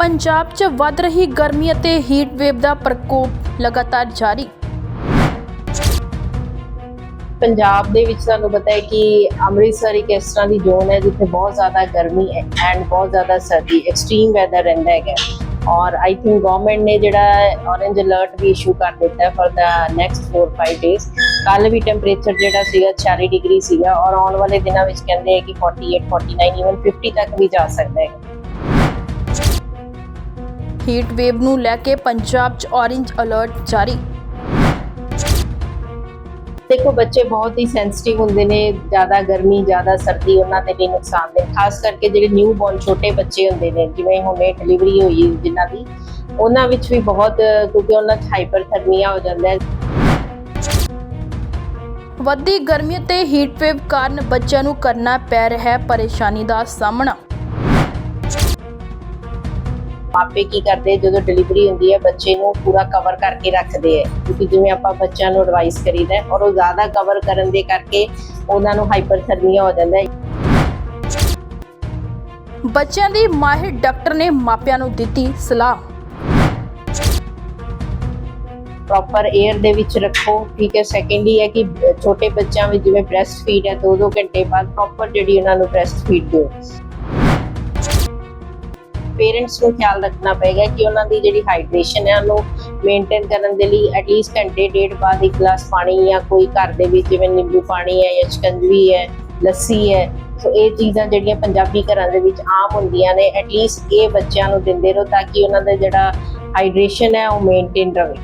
ਪੰਜਾਬ 'ਚ ਵੱਧ ਰਹੀ ਗਰਮੀ ਅਤੇ ਹੀਟ ਵੇਵ ਦਾ ਪ੍ਰਕੋਪ ਲਗਾਤਾਰ ਜਾਰੀ। ਪੰਜਾਬ ਦੇ ਵਿੱਚ ਤੁਹਾਨੂੰ ਪਤਾ ਹੈ ਕਿ ਅੰਮ੍ਰਿਤਸਰ ਇੱਕ ਇਸ ਤਰ੍ਹਾਂ ਦੀ ਜ਼ੋਨ ਹੈ ਜਿੱਥੇ ਬਹੁਤ ਜ਼ਿਆਦਾ ਗਰਮੀ ਹੈ ਐਂਡ ਬਹੁਤ ਜ਼ਿਆਦਾ ਸਰਦੀ ਐਕਸਟ੍ਰੀਮ ਵੈਦਰ ਰਹਿੰਦਾ ਹੈਗਾ। ਔਰ ਆਈ ਥਿੰਕ ਗਵਰਨਮੈਂਟ ਨੇ ਜਿਹੜਾ ਔਰੇਂਜ ਅਲਰਟ ਵੀ ਇਸ਼ੂ ਕਰ ਦਿੱਤਾ ਹੈ ਫॉर ਦਾ ਨੈਕਸਟ 4-5 ਡੇਜ਼ ਕੱਲ ਵੀ ਟੈਂਪਰੇਚਰ ਜਿਹੜਾ ਸੀਗਾ 40 ਡਿਗਰੀ ਸੀਗਾ ਔਰ ਆਉਣ ਵਾਲੇ ਦਿਨਾਂ ਵਿੱਚ ਕਹਿੰਦੇ ਹੈ ਕਿ 48 49 ਇਵਨ 50 ਤੱਕ ਵੀ ਜਾ ਸਕਦਾ ਹੈ। ਹੀਟ ਵੇਵ ਨੂੰ ਲੈ ਕੇ ਪੰਜਾਬ 'ਚ ਔਰੇਂਜ ਅਲਰਟ ਜਾਰੀ। ਦੇਖੋ ਬੱਚੇ ਬਹੁਤ ਹੀ ਸੈਂਸਿਟਿਵ ਹੁੰਦੇ ਨੇ ਜ਼ਿਆਦਾ ਗਰਮੀ ਜ਼ਿਆਦਾ ਸਰਦੀ ਉਹਨਾਂ ਦੇ ਲਈ ਨੁਕਸਾਨਦੇਹ ਖਾਸ ਕਰਕੇ ਜਿਹੜੇ ਨਿਊ ਬੌਰਨ ਛੋਟੇ ਬੱਚੇ ਹੁੰਦੇ ਨੇ ਜਿਵੇਂ ਹੁਣੇ ਡਿਲੀਵਰੀ ਹੋਈ ਜਿਨ੍ਹਾਂ ਦੀ ਉਹਨਾਂ ਵਿੱਚ ਵੀ ਬਹੁਤ ਕਿਉਂਕਿ ਉਹਨਾਂ 'ਚ ਹਾਈਪਰਥਰਮੀਆ ਹੋ ਜਾਂਦਾ ਹੈ। ਵੱਧਦੀ ਗਰਮੀ ਅਤੇ ਹੀਟ ਵੇਵ ਕਾਰਨ ਬੱਚਿਆਂ ਨੂੰ ਕਰਨਾ ਪੈ ਰਿਹਾ ਹੈ ਪਰੇਸ਼ਾਨੀ ਦਾ ਸਾਹਮਣਾ। ਮਾਪੇ ਕੀ ਕਰਦੇ ਜਦੋਂ ਡਿਲੀਵਰੀ ਹੁੰਦੀ ਹੈ ਬੱਚੇ ਨੂੰ ਪੂਰਾ ਕਵਰ ਕਰਕੇ ਰੱਖਦੇ ਹੈ ਕਿਉਂਕਿ ਜਿਵੇਂ ਆਪਾਂ ਬੱਚਿਆਂ ਨੂੰ ਐਡਵਾਈਸ ਕਰੀਦਾ ਔਰ ਉਹ ਜ਼ਿਆਦਾ ਕਵਰ ਕਰਨ ਦੇ ਕਰਕੇ ਉਹਨਾਂ ਨੂੰ ਹਾਈਪਰਥਰਮੀਆ ਹੋ ਜਾਂਦਾ ਹੈ। ਬੱਚਿਆਂ ਦੀ ਮਾਹਿਰ ਡਾਕਟਰ ਨੇ ਮਾਪਿਆਂ ਨੂੰ ਦਿੱਤੀ ਸਲਾਹ। ਪ੍ਰੋਪਰ 에ਅਰ ਦੇ ਵਿੱਚ ਰੱਖੋ। ਠੀਕ ਹੈ ਸੈਕੰਡਲੀ ਹੈ ਕਿ ਛੋਟੇ ਬੱਚਿਆਂ ਵਿੱਚ ਜਿਵੇਂ ਬ੍ਰੈਸਟ ਫੀਡ ਹੈ 2-2 ਘੰਟੇ ਬਾਅਦ ਪ੍ਰੋਪਰ ਜਿਹੜੀ ਉਹਨਾਂ ਨੂੰ ਬ੍ਰੈਸਟ ਫੀਡ ਦਿਓ। ਪੇਰੈਂਟਸ ਨੂੰ ਖਿਆਲ ਰੱਖਣਾ ਪਏਗਾ ਕਿ ਉਹਨਾਂ ਦੀ ਜਿਹੜੀ ਹਾਈਡਰੇਸ਼ਨ ਹੈ, ਉਹਨੂੰ ਮੇਨਟੇਨ ਕਰਨ ਦੇ ਲਈ ਐਟਲੀਸਟ ਘੰਟੇ, ਡੇਢ ਬਾਅਦ ਇੱਕ ਗਲਾਸ ਪਾਣੀ ਜਾਂ ਕੋਈ ਘਰ ਦੇ ਵਿੱਚ ਜਿਵੇਂ ਨਿੰਬੂ ਪਾਣੀ ਹੈ ਜਾਂ ਸ਼ਿਕੰਜਵੀ ਹੈ, ਲੱਸੀ ਹੈ, ਸੋ ਇਹ ਚੀਜ਼ਾਂ ਜਿਹੜੀਆਂ ਪੰਜਾਬੀ ਘਰਾਂ ਦੇ ਵਿੱਚ ਆਮ ਹੁੰਦੀਆਂ ਨੇ ਐਟਲੀਸਟ ਇਹ ਬੱਚਿਆਂ ਨੂੰ ਦਿੰਦੇ ਰਹੋ ਤਾਂ ਕਿ ਉਹਨਾਂ ਦਾ ਜਿਹੜਾ ਹਾਈਡਰੇਸ਼ਨ ਹੈ, ਉਹ ਮੇਨਟੇਨ ਰਹੇ।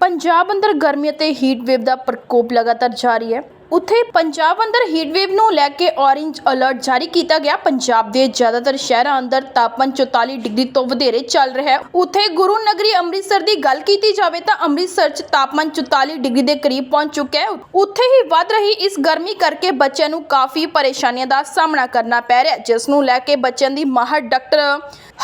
ਪੰਜਾਬ ਅੰਦਰ ਗਰਮੀ ਅਤੇ ਹੀਟ ਵੇਵ ਦਾ ਪ੍ਰਕੋਪ ਲਗਾਤਾਰ ਜਾਰੀ ਹੈ। ਉੱਥੇ ਪੰਜਾਬ ਅੰਦਰ ਹੀਟਵੇਵ ਨੂੰ ਲੈ ਕੇ ਔਰੇਂਜ ਅਲਰਟ ਜਾਰੀ ਕੀਤਾ ਗਿਆ। ਪੰਜਾਬ ਦੇ ਜ਼ਿਆਦਾਤਰ ਸ਼ਹਿਰਾਂ ਅੰਦਰ ਤਾਪਮਾਨ 44 ਡਿਗਰੀ ਤੋਂ ਵਧੇਰੇ ਚੱਲ ਰਿਹਾ ਹੈ। ਉੱਥੇ ਗੁਰੂ ਨਗਰੀ ਅੰਮ੍ਰਿਤਸਰ ਦੀ ਗੱਲ ਕੀਤੀ ਜਾਵੇ ਤਾਂ ਅੰਮ੍ਰਿਤਸਰ 'ਚ ਤਾਪਮਾਨ 44 ਡਿਗਰੀ ਦੇ ਕਰੀਬ ਪਹੁੰਚ ਚੁੱਕਿਆ ਹੈ। ਉੱਥੇ ਹੀ ਵੱਧ ਰਹੀ ਇਸ ਗਰਮੀ ਕਰਕੇ ਬੱਚਿਆਂ ਨੂੰ ਕਾਫੀ ਪਰੇਸ਼ਾਨੀਆਂ ਦਾ ਸਾਹਮਣਾ ਕਰਨਾ ਪੈ ਰਿਹਾ ਜਿਸ ਨੂੰ ਲੈ ਕੇ ਬੱਚਿਆਂ ਦੀ ਮਾਹਰ ਡਾਕਟਰ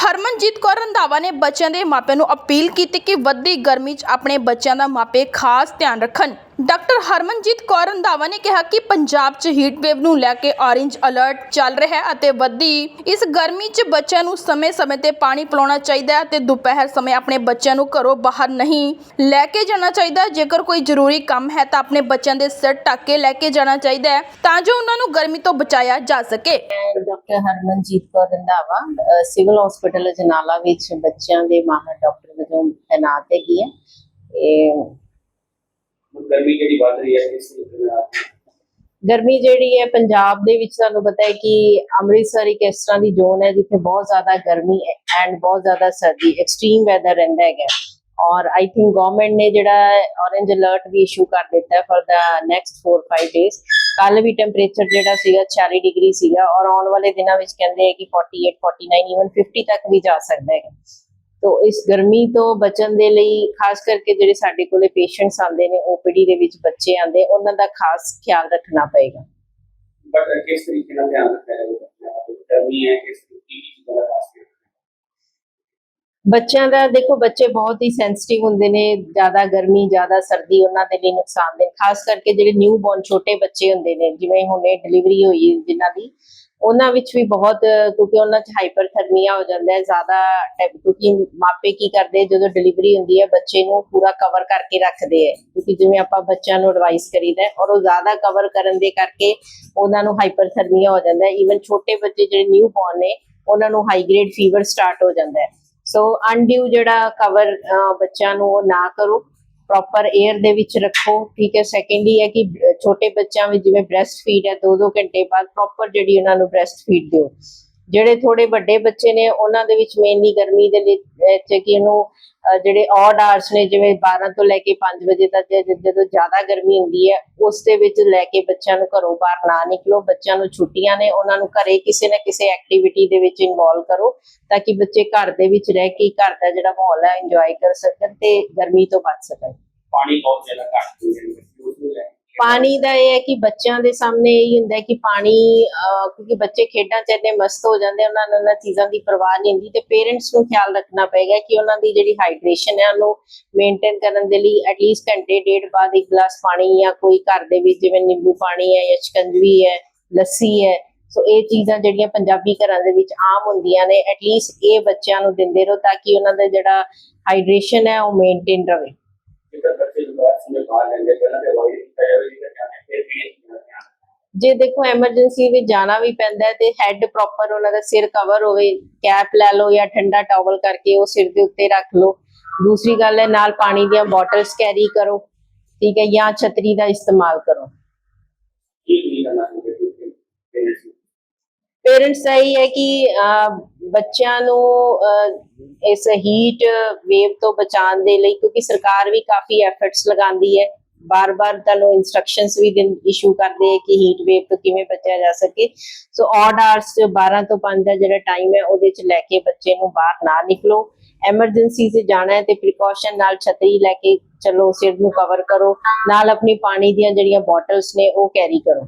ਹਰਮਨਜੀਤ ਕੌਰ ਰੰਧਾਵਾ ਨੇ ਬੱਚਿਆਂ ਦੇ ਮਾਪਿਆਂ ਨੂੰ ਅਪੀਲ ਕੀਤੀ ਕਿ ਵੱਧਦੀ ਗਰਮੀ 'ਚ ਆਪਣੇ ਬੱਚਿਆਂ ਦਾ ਮਾਪੇ ਖਾਸ ਧਿਆਨ ਰੱਖਣ। ਡਾਕਟਰ ਹਰਮਨਜੀਤ ਕੌਰ ਰੰਧਾਵਾ ਨੇ ਕਿਹਾ ਕਿ ਪੰਜਾਬ 'ਚ ਹੀਟ ਵੇਵ ਨੂੰ ਲੈ ਕੇ ਔਰੇਂਜ ਅਲਰਟ ਚੱਲ ਰਿਹਾ ਹੈ ਅਤੇ ਵੱਧਦੀ ਇਸ ਗਰਮੀ 'ਚ ਬੱਚਿਆਂ ਨੂੰ ਸਮੇਂ-ਸਮੇਂ ਤੇ ਪਾਣੀ ਪਿਲਾਉਣਾ ਚਾਹੀਦਾ ਹੈ ਅਤੇ ਦੁਪਹਿਰ ਸਮੇਂ ਆਪਣੇ ਬੱਚਿਆਂ ਨੂੰ ਘਰੋਂ ਬਾਹਰ ਨਹੀਂ ਲੈ ਕੇ ਜਾਣਾ ਚਾਹੀਦਾ। ਹੈ। ਜੇਕਰ ਕੋਈ ਜ਼ਰੂਰੀ ਕੰਮ ਹੈ ਤਾਂ ਆਪਣੇ ਬੱਚਿਆਂ ਦੇ ਸਿਰ ਢੱਕ ਕੇ ਲੈ ਕੇ ਜਾਣਾ ਚਾਹੀਦਾ ਹੈ ਤਾਂ ਜੋ ਉਹਨਾਂ ਨੂੰ ਗਰਮੀ ਤੋਂ ਬਚਾਇਆ ਜਾ ਸਕੇ। ਮੈਂ ਡਾਕਟਰ ਹਰਮਨਜੀਤ ਕੌਰ ਰੰਧਾਵਾ ਅਹ ਸਿਵਲ ਹਸਪੀਟਲ ਜਨਾਲਾ ਵਿੱਚ ਬੱਚਿਆਂ ਦੇ ਮਾਹਰ ਡਾਕਟਰ ਵਜੋਂ ਤੈਨਾਤ ਹੈਗੀ ਹੈ। ਇਹ ਗਰਮੀ ਜਿਹੜੀ ਵੱਧ ਰਹੀ ਹੈ, ਇਸ ਗਰਮੀ ਜਿਹੜੀ ਹੈ, ਪੰਜਾਬ ਦੇ ਵਿੱਚ ਤੁਹਾਨੂੰ ਪਤਾ ਹੈ ਕਿ ਅੰਮ੍ਰਿਤਸਰ ਇੱਕ ਇਸ ਤਰ੍ਹਾਂ ਦੀ ਜ਼ੋਨ ਹੈ ਜਿੱਥੇ ਬਹੁਤ ਜ਼ਿਆਦਾ ਗਰਮੀ ਹੈ ਐਂਡ ਬਹੁਤ ਜ਼ਿਆਦਾ ਸਰਦੀ ਐਕਸਟ੍ਰੀਮ ਵੈਦਰ ਰਹਿੰਦਾ ਹੈਗਾ। ਔਰ ਆਈ ਥਿੰਕ ਗਵਰਨਮੈਂਟ ਨੇ ਜਿਹੜਾ ਔਰੇਂਜ ਅਲਰਟ ਵੀ ਇਸ਼ੂ ਕਰ ਦਿੱਤਾ ਹੈ ਫॉर ਦਾ ਨੈਕਸਟ 4-5 ਡੇਜ਼ ਕੱਲ ਵੀ ਟੈਂਪਰੇਚਰ ਜਿਹੜਾ ਸੀਗਾ 40 ਡਿਗਰੀ ਸੀਗਾ ਔਰ ਆਉਣ ਵਾਲੇ ਦਿਨਾਂ ਵਿੱਚ ਕਹਿੰਦੇ ਹੈ ਕਿ 48 49 ਇਵਨ 50 ਤੱਕ ਵੀ ਜਾ ਸਕਦਾ ਹੈ ਤੋ ਇਸ ਗਰਮੀ ਤੋਂ ਬਚਣ ਦੇ ਲਈ ਖਾਸ ਕਰਕੇ ਜਿਹੜੇ ਸਾਡੇ ਕੋਲੇ ਪੇਸ਼ੈਂਟਸ ਆਉਂਦੇ ਨੇ ਓਪੀਡੀ ਦੇ ਵਿੱਚ ਬੱਚੇ ਆਉਂਦੇ ਉਹਨਾਂ ਦਾ ਖਾਸ ਖਿਆਲ ਰੱਖਣਾ ਪਏਗਾ। ਬਟ ਕਿਸ ਤਰੀਕੇ ਨਾਲ ਧਿਆਨ ਰੱਖਿਆ ਜਾਵੇ ਗਰਮੀ ਹੈ ਕਿਸ ਤਰੀਕੇ ਦੀ ਚੀਜ਼ਾਂ ਦਾ ਖਾਸ ਧਿਆਨ ਬੱਚਿਆਂ ਦਾ ਦੇਖੋ ਬੱਚੇ ਬਹੁਤ ਹੀ ਸੈਂਸਿਟਿਵ ਹੁੰਦੇ ਨੇ ਜ਼ਿਆਦਾ ਗਰਮੀ ਜ਼ਿਆਦਾ ਸਰਦੀ ਉਹਨਾਂ ਦੇ ਲਈ ਨੁਕਸਾਨਦੇਹ ਖਾਸ ਕਰਕੇ ਜਿਹੜੇ ਨਿਊ ਬੌਰਨ ਛੋਟੇ ਬੱਚੇ ਹੁੰਦੇ ਨੇ ਜਿਵੇਂ ਹੁਣੇ ਡਿਲੀਵਰੀ ਹੋਈ ਜਿਨ੍ਹਾਂ ਦੀ ਉਹਨਾਂ ਵਿੱਚ ਵੀ ਬਹੁਤ, ਕਿਉਂਕਿ ਉਹਨਾਂ 'ਚ ਹਾਈਪਰਥਰਮੀਆ ਹੋ ਜਾਂਦਾ ਹੈ, ਜ਼ਿਆਦਾ ਕਿਉਂਕਿ ਮਾਪੇ ਕੀ ਕਰਦੇ, ਜਦੋਂ ਡਿਲੀਵਰੀ ਹੁੰਦੀ ਹੈ, ਬੱਚੇ ਨੂੰ ਪੂਰਾ ਕਵਰ ਕਰਕੇ ਰੱਖਦੇ ਹੈ। ਕਿਉਂਕਿ ਜਿਵੇਂ ਆਪਾਂ ਬੱਚਿਆਂ ਨੂੰ ਐਡਵਾਈਸ ਕਰੀਦਾ ਔਰ ਉਹ ਜ਼ਿਆਦਾ ਕਵਰ ਕਰਨ ਦੇ ਕਰਕੇ ਉਹਨਾਂ ਨੂੰ ਹਾਈਪਰਥਰਮੀਆ ਹੋ ਜਾਂਦਾ ਹੈ। ਈਵਨ ਛੋਟੇ ਬੱਚੇ ਜਿਹੜੇ ਨਿਊ ਬੋਰਨ ਨੇ, ਉਹਨਾਂ ਨੂੰ ਹਾਈ ਗ੍ਰੇਡ ਫੀਵਰ ਸਟਾਰਟ ਹੋ ਜਾਂਦਾ ਹੈ। ਸੋ ਅਨਡਿਊ ਜਿਹੜਾ ਕਵਰ ਬੱਚਿਆਂ ਨੂੰ ਉਹ ਨਾ ਕਰੋ। ਪ੍ਰੋਪਰ 에ਅਰ ਦੇ ਵਿੱਚ ਰੱਖੋ, ਠੀਕ ਹੈ? ਸੈਕੰਡਲੀ ਹੈ ਕਿ ਛੋਟੇ ਬੱਚਿਆਂ ਵਿੱਚ ਜਿਵੇਂ ਬ੍ਰੈਸਟ ਫੀਡ ਹੈ 2-2 ਘੰਟੇ ਬਾਅਦ ਪ੍ਰੋਪਰ ਜਿਹੜੀ ਉਹਨਾਂ ਨੂੰ ਬ੍ਰੈਸਟ ਫੀਡ ਦਿਓ। ਜਿਹੜੇ ਥੋੜੇ ਵੱਡੇ ਬੱਚੇ ਨੇ, ਉਹਨਾਂ ਦੇ ਵਿੱਚ ਮੇਨਲੀ ਗਰਮੀ ਦੇ ਲਈ ਕਿ ਉਹਨੂੰ ਜਿਹੜੇ ਔਡ ਆਵਰਸ ਨੇ, ਜਿਵੇਂ 12 ਤੋਂ ਲੈ ਕੇ 5 ਵਜੇ ਤੱਕ ਜਦੋਂ ਜ਼ਿਆਦਾ ਗਰਮੀ ਹੁੰਦੀ ਹੈ, ਉਸ ਦੇ ਵਿੱਚ ਲੈ ਕੇ ਬੱਚਿਆਂ ਨੂੰ ਘਰੋਂ ਬਾਹਰ ਨਾ ਨਿਕਲੋ। ਬੱਚਿਆਂ ਨੂੰ ਛੁੱਟੀਆਂ ਨੇ, ਉਹਨਾਂ ਨੂੰ ਘਰੇ ਕਿਸੇ ਨਾ ਕਿਸੇ ਐਕਟੀਵਿਟੀ ਦੇ ਵਿੱਚ ਇਨਵੋਲਵ ਕਰੋ, ਤਾਂ ਕਿ ਬੱਚੇ ਘਰ ਦੇ ਵਿੱਚ ਰਹਿ ਕੇ ਘਰ ਦਾ ਜਿਹੜਾ ਮਾਹੌਲ ਹੈ ਇੰਜੋਏ ਕਰ ਸਕਣ ਤੇ ਗਰਮੀ ਤੋਂ ਬਚ ਸਕਣ। ਪਾਣੀ ਬਹੁਤ ਜ਼ਿਆਦਾ ਘੱਟ ਹੋ ਜਾਂਦਾ ਪਾਣੀ ਦਾ ਇਹ ਹੈ ਕਿ ਬੱਚਿਆਂ ਦੇ ਸਾਹਮਣੇ ਇਹ ਹੁੰਦਾ ਕਿ ਪਾਣੀ ਕਿਉਂਕਿ ਬੱਚੇ ਖੇਡਾਂ 'ਚ ਇੰਨੇ ਮਸਤ ਹੋ ਜਾਂਦੇ ਉਹਨਾਂ ਨੂੰ ਉਹਨਾਂ ਚੀਜ਼ਾਂ ਦੀ ਪਰਵਾਹ ਨਹੀਂ ਹੁੰਦੀ ਤੇ ਪੇਰੈਂਟਸ ਨੂੰ ਖਿਆਲ ਰੱਖਣਾ ਪਏਗਾ ਕਿ ਉਹਨਾਂ ਦੀ ਜਿਹੜੀ ਹਾਈਡਰੇਸ਼ਨ ਹੈ, ਉਹਨੂੰ ਮੇਨਟੇਨ ਕਰਨ ਦੇ ਲਈ ਐਟਲੀਸਟ ਘੰਟੇ, ਡੇਢ ਬਾਅਦ ਇੱਕ ਗਲਾਸ ਪਾਣੀ ਜਾਂ ਕੋਈ ਘਰ ਦੇ ਵਿੱਚ ਜਿਵੇਂ ਨਿੰਬੂ ਪਾਣੀ ਹੈ ਜਾਂ ਸ਼ਿਕੰਜਵੀ ਹੈ, ਲੱਸੀ ਹੈ, ਸੋ ਇਹ ਚੀਜ਼ਾਂ ਜਿਹੜੀਆਂ ਪੰਜਾਬੀ ਘਰਾਂ ਦੇ ਵਿੱਚ ਆਮ ਹੁੰਦੀਆਂ ਨੇ ਐਟਲੀਸਟ ਇਹ ਬੱਚਿਆਂ ਨੂੰ ਦਿੰਦੇ ਰਹੋ ਤਾਂ ਕਿ ਉਹਨਾਂ ਦਾ ਜਿਹੜਾ ਹਾਈਡਰੇਸ਼ਨ ਹੈ ਉਹ ਮੇਨਟੇਨ ਰਵੇ ਜੇ ਦੇਖੋ ਐਮਰਜੈਂਸੀ ਵਿੱਚ ਜਾਣਾ ਵੀ ਪੈਂਦਾ ਹੈ ਤੇ ਹੈੱਡ ਪ੍ਰੋਪਰ ਉਹਨਾਂ ਦਾ ਸਿਰ ਕਵਰ ਹੋਵੇ ਕੈਪ ਲੈ ਲਓ ਜਾਂ ਠੰਡਾ ਟਾਵਲ ਕਰਕੇ ਉਹ ਸਿਰ ਦੇ ਉੱਤੇ ਰੱਖ ਲਓ। ਦੂਸਰੀ ਗੱਲ ਹੈ ਨਾਲ ਪਾਣੀ ਦੀਆਂ ਬੋਟਲਸ ਕੈਰੀ ਕਰੋ ਠੀਕ ਹੈ ਜਾਂ ਛਤਰੀ ਦਾ ਇਸਤੇਮਾਲ ਕਰੋ। ਪੇਰੈਂਟਸ ਦਾ ਇਹ ਹੈ ਕਿ ਬੱਚਿਆਂ ਨੂੰ ਇਸ ਹੀਟ ਵੇਵ ਤੋਂ ਬਚਾਉਣ ਦੇ ਲਈ, ਕਿਉਂਕਿ ਸਰਕਾਰ ਵੀ ਕਾਫੀ ਐਫਰਟਸ ਲਗਾਉਂਦੀ ਹੈ। ਬਾਰ-ਬਾਰ ਤੁਹਾਨੂੰ ਇਨਸਟਰਕਸ਼ਨਸ ਵੀ ਇਸ਼ੂ ਕਰਦੇ ਹੈ ਕਿ ਹੀਟ ਵੇਵ ਤੋਂ ਕਿਵੇਂ ਬਚਿਆ ਜਾ ਸਕੇ। ਸੋ ਆਡ ਆਵਰਸ 'ਚ 12 ਤੋਂ 5 ਦਾ ਜਿਹੜਾ ਟਾਈਮ ਹੈ, ਉਹਦੇ 'ਚ ਲੈ ਕੇ ਬੱਚੇ ਨੂੰ ਬਾਹਰ ਨਾ ਨਿਕਲੋ। ਐਮਰਜੈਂਸੀ 'ਚ ਜਾਣਾ ਹੈ ਤੇ ਪ੍ਰੀਕਾਸ਼ਨ ਨਾਲ ਛਤਰੀ ਲੈ ਕੇ ਚਲੋ, ਸਿਰ ਨੂੰ ਕਵਰ ਕਰੋ। ਨਾਲ ਆਪਣੀ ਪਾਣੀ ਦੀਆਂ ਜਿਹੜੀਆਂ ਬੋਟਲਸ ਨੇ, ਉਹ ਕੈਰੀ ਕਰੋ।